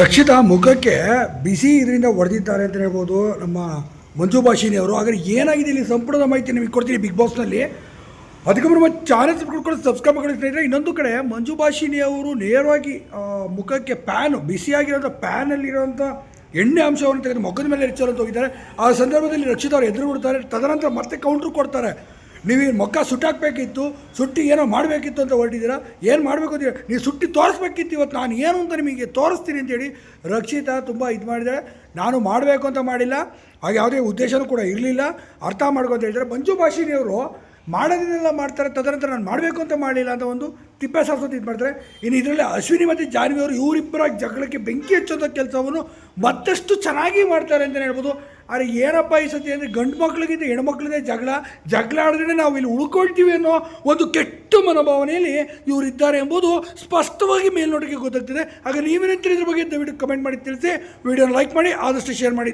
ರಕ್ಷಿತಾ ಮುಖಕ್ಕೆ ಬಿಸಿ ಇದರಿಂದ ಹೊಡೆದಿದ್ದಾರೆ ಅಂತ ಹೇಳ್ಬೋದು ನಮ್ಮ ಮಂಜು ಭಾಷಿನಿ ಅವರು. ಹಾಗಾದ್ರೆ ಏನಾಗಿದೆ ಇಲ್ಲಿ ಸಂಪೂರ್ಣ ಮಾಹಿತಿ ನಿಮಗೆ ಕೊಡ್ತೀನಿ ಬಿಗ್ ಬಾಸ್ನಲ್ಲಿ ಅದಕ್ಕೆ ನಮ್ಮ ಚಾನೆಲ್ಸ್ ಸಬ್ಸ್ಕ್ರೈಬ್ ಸಬ್ಸ್ಕ್ರೈಬ್ ಮಾಡಿ ಸ್ನೇಹಿತರೆ. ಇನ್ನೊಂದು ಕಡೆ ಮಂಜು ಭಾಷಿನಿ ಅವರು ನೇರವಾಗಿ ಮುಖಕ್ಕೆ ಪ್ಯಾನು ಬಿಸಿಯಾಗಿರೋಂಥ ಪ್ಯಾನಲ್ಲಿರೋಂಥ ಎಣ್ಣೆ ಅಂಶವನ್ನು ತೆಗೆದು ಮುಖದ ಮೇಲೆ ಹೆಚ್ಚಲು ಹೋಗಿದ್ದಾರೆ. ಆ ಸಂದರ್ಭದಲ್ಲಿ ರಕ್ಷಿತ ಅವರು ಎದುರು ಬಿಡ್ತಾರೆ ತದನಂತರ ಮತ್ತೆ ಕೌಂಟ್ರು ಕೊಡ್ತಾರೆ. ನೀವು ಈ ಮೊಕ್ಕ ಸುಟ್ಟಾಕಬೇಕಿತ್ತು, ಸುಟ್ಟಿ ಏನೋ ಮಾಡಬೇಕಿತ್ತು ಅಂತ ಹೊರಟಿದ್ದೀರಾ? ಏನು ಮಾಡಬೇಕು ಅಂತ ನೀವು ಸುಟ್ಟಿ ತೋರಿಸ್ಬೇಕಿತ್ತು ಇವತ್ತು, ನಾನು ಏನು ಅಂತ ನಿಮಗೆ ತೋರಿಸ್ತೀನಿ ಅಂತೇಳಿ ರಕ್ಷಿತಾ ತುಂಬ ಇದು ಮಾಡಿದ್ದಾರೆ ನಾನು ಮಾಡಬೇಕು ಅಂತ ಮಾಡಿಲ್ಲ, ಹಾಗೆ ಯಾವುದೇ ಉದ್ದೇಶನೂ ಕೂಡ ಇರಲಿಲ್ಲ. ಅರ್ಥ ಮಾಡ್ಕೊಂತ ಹೇಳಿದರೆ ಮಂಜು ಭಾಷಿನಿಯವರು ಮಾಡೋದನ್ನೆಲ್ಲ ಮಾಡ್ತಾರೆ, ತದನಂತರ ನಾನು ಮಾಡಬೇಕು ಅಂತ ಮಾಡಲಿಲ್ಲ ಅಂತ ಒಂದು ತಿಪ್ಪೆ ಸಾರಿಸೋದು ಇದು ಮಾಡ್ತಾರೆ. ಇನ್ನು ಇದರಲ್ಲಿ ಅಶ್ವಿನಿ ಮತ್ತು ಜಾನ್ವಿ ಅವರು ಇವರಿಬ್ಬರ ಜಗಳಕ್ಕೆ ಬೆಂಕಿ ಹಚ್ಚೋದ ಕೆಲಸವನ್ನು ಮತ್ತಷ್ಟು ಚೆನ್ನಾಗಿ ಮಾಡ್ತಾರೆ ಅಂತಲೇ ಹೇಳ್ಬೋದು. ಆದರೆ ಏನಪ್ಪ ಈ ಸತಿ ಅಂದರೆ ಗಂಡು ಮಕ್ಕಳಿಗಿಂತ ಹೆಣ್ಮಕ್ಳದೇ ಜಗಳ ಜಗಳ ಆಡಿದ್ರೆ ನಾವು ಇಲ್ಲಿ ಉಳ್ಕೊಳ್ತೀವಿ ಅನ್ನೋ ಒಂದು ಕೆಟ್ಟ ಮನೋಭಾವನೆಯಲ್ಲಿ ಇವರಿದ್ದಾರೆ ಎಂಬುದು ಸ್ಪಷ್ಟವಾಗಿ ಮೇಲ್ನೋಟಕ್ಕೆ ಗೊತ್ತಾಗ್ತದೆ. ಆಗ ನೀವೇನಂತೀರಿ ಇದ್ರ ಬಗ್ಗೆ ದಯವಿಟ್ಟು ಕಮೆಂಟ್ ಮಾಡಿ ತಿಳಿಸಿ. ವಿಡಿಯೋನ ಲೈಕ್ ಮಾಡಿ, ಆದಷ್ಟು ಶೇರ್ ಮಾಡಿ.